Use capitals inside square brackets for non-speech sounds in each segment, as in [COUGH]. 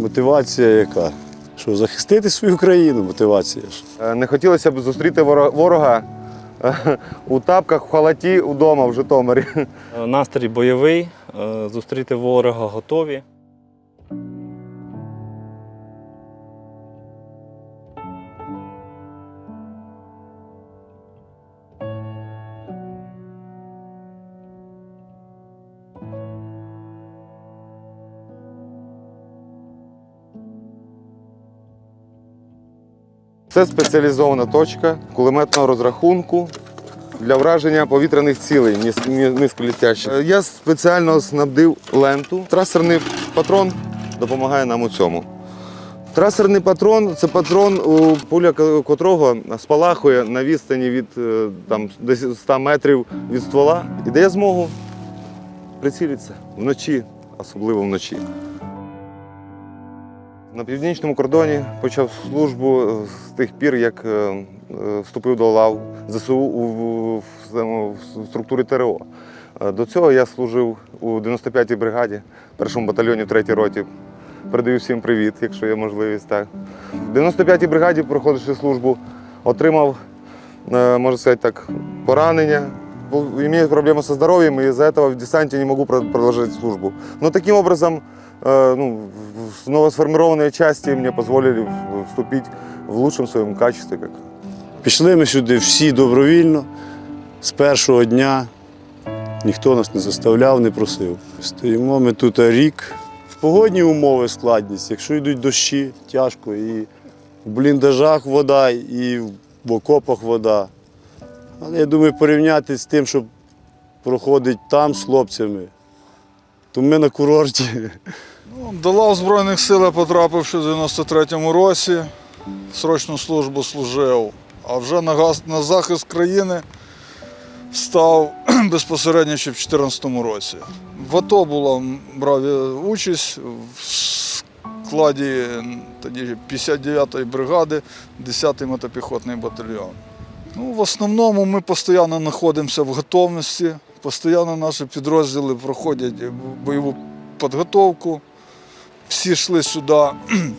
Мотивація яка? Що, захистити свою країну, мотивація ж. Е, Не хотілося б зустріти ворога е, у тапках, в халаті удома в Житомирі. Настрій бойовий, е, зустріти ворога готові. Це спеціалізована точка кулеметного розрахунку для враження повітряних цілей низьколітящих. Е, Я спеціально снабдив ленту. Трасерний патрон допомагає нам у цьому. Трасерний патрон це патрон, пуля котрого спалахує на відстані від е, там, 100 метрів від ствола і дає змогу прицілитися вночі, особливо вночі. На північному кордоні почав службу з тих пір, як е, е, вступив до лав ЗСУ у, структурі ТРО. Е, До цього я служив у 95-й бригаді, першому батальйоні, в 3-й роті. Передаю всім привіт, якщо є можливість. Так. В 95-й бригаді, проходивши службу, отримав, можна сказати так, поранення Бо Имею проблемы со здоровьем, и из-за этого в десанте не могу про- продолжать службу. Но таким образом э, ну, в- в новосформированные части мне позволили в- вступить в лучшем своем качестве. Как. Пішли ми сюди всі добровільно, з першого дня. Ніхто нас не заставляв, не просив. Стоїмо ми тут рік. Погодні умови складність. Якщо йдуть дощі, тяжко. І в бліндажах вода, і в окопах вода. Я думаю, порівняти з тим, що проходить там з хлопцями, то ми на курорті. Ну, До лав Збройних сил я потрапив ще в 93-му році. Срочну службу служив. А вже на, газ, на захист країни став [CLEARS THROAT] безпосередньо ще в 2014 році. В АТО була, брав участь в складі тоді 59-ї бригади, 10-й мотопіхотний батальйон. Ну, в основному ми постійно знаходимося в готовності, постійно наші підрозділи проходять бойову підготовку. Всі йшли сюди,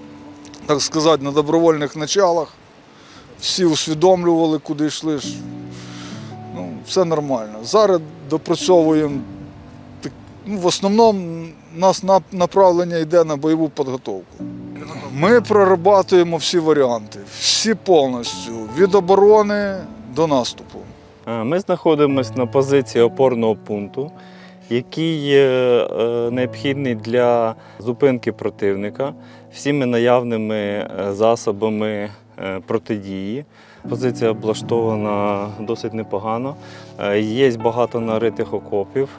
[CLEARS THROAT] так сказати, на добровольних началах. Всі усвідомлювали, куди йшли. Ну, все нормально. Зараз допрацьовуємо. Ну, в основному у нас направлення йде на бойову підготовку. Ми прорабатуємо всі варіанти, всі повністю, від оборони до наступу. Е, Ми знаходимося на позиції опорного пункту, який е, необхідний для зупинки противника всіми наявними е, засобами протидії. Позиція облаштована досить непогано. Є багато наритих окопів.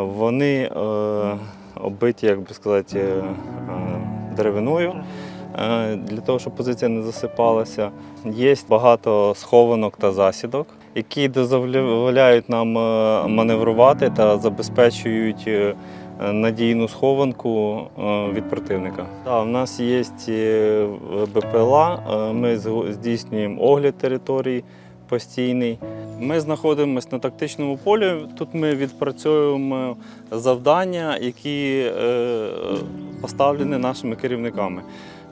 Вони оббиті, як би сказати, деревиною. Е, Для того, щоб позиція не засипалася, є багато схованок та засідок, які дозволяють нам е, маневрувати та забезпечують е, надійну схованку від противника. У нас є БПЛА, ми здійснюємо огляд територій постійний. Ми знаходимося на тактичному полі. Тут ми відпрацьовуємо завдання, які е, поставлені нашими керівниками.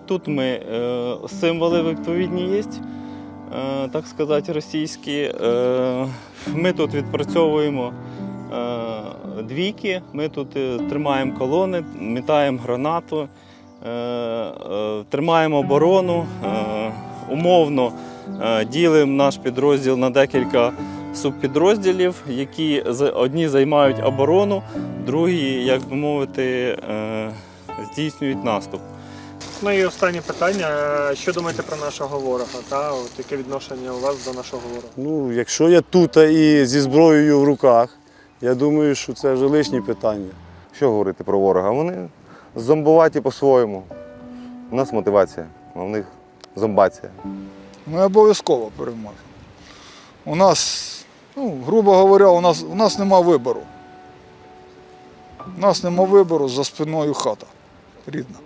Тут ми е, символи відповідні є, е, так сказати, російські. Ми тут відпрацьовуємо двійки, ми тут тримаємо колони, мітаємо гранату, тримаємо оборону. Умовно ділимо наш підрозділ на декілька субпідрозділів, які одні займають оборону, другі, як би мовити, е, здійснюють наступ. Ну і останнє питання. Е, Що думаєте про нашого ворога? Та от яке відношення у вас до нашого ворога? Ну, якщо я тут і зі зброєю в руках, я думаю, що це вже лишні питання. Що говорити про ворога? Вони зомбуваті по-своєму. У нас мотивація, а в них зомбація. Ми обов'язково переможемо. У нас, ну, грубо говоря, у нас, у нас нема вибору. У нас нема вибору за спиною хата рідна.